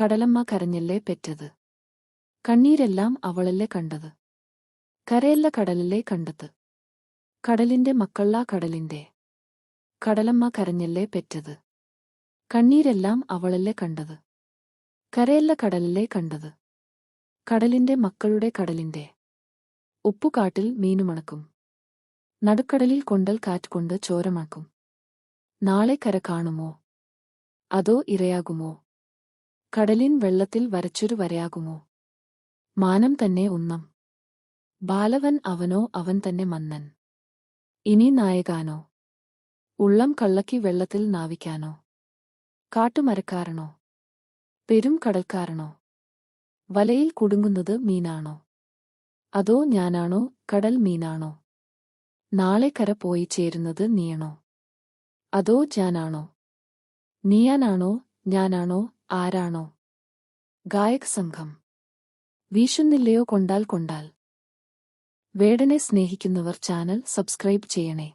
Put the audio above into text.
കടലമ്മ കരഞ്ഞല്ലേ പെറ്റത്. കണ്ണീരെല്ലാം അവളല്ലേ കണ്ടത്. കരയല്ല കടലല്ലേ കണ്ടത്. കടലിന്റെ മക്കളാ കടലിന്റെ. കടലമ്മ കരഞ്ഞല്ലേ പെറ്റത്. കണ്ണീരെല്ലാം അവളല്ലേ കണ്ടത്. കരയല്ല കടലല്ലേ കണ്ടത്. കടലിന്റെ മക്കളുടെ കടലിന്റെ. ഉപ്പുകാട്ടിൽ മീനുമണക്കും. നടുക്കടലിൽ കൊണ്ടൽ കാറ്റുകൊണ്ട് ചോരമാക്കും. നാളെ കര കാണുമോ? അതോ ഇരയാകുമോ? കടലിൻ വെള്ളത്തിൽ വരച്ചൊരു വരയാകുമോ? മാനം തന്നെ ഉന്നം. ബാലവൻ അവനോ അവൻ തന്നെ മന്നൻ. ഇനി നായകാനോ? ഉള്ളം കള്ളക്കി വെള്ളത്തിൽ നാവിക്കാനോ? കാട്ടുമരക്കാരനോ? പെരും കടൽക്കാരനോ? വലയിൽ കുടുങ്ങുന്നത് മീനാണോ? അതോ ഞാനാണോ കടൽ മീനാണോ? നാളെ കര പോയി ചേരുന്നത് നീയണോ? അതോ ഞാനാണോ? നീയാനാണോ ഞാനാണോ ആരാണോ? ഗായക് സംഘം. വീശുന്നില്ലയോ കൊണ്ടാൽ കൊണ്ടാൽ. വേടനെ സ്നേഹിക്കുന്നവർ ചാനൽ സബ്സ്ക്രൈബ് ചെയ്യണേ.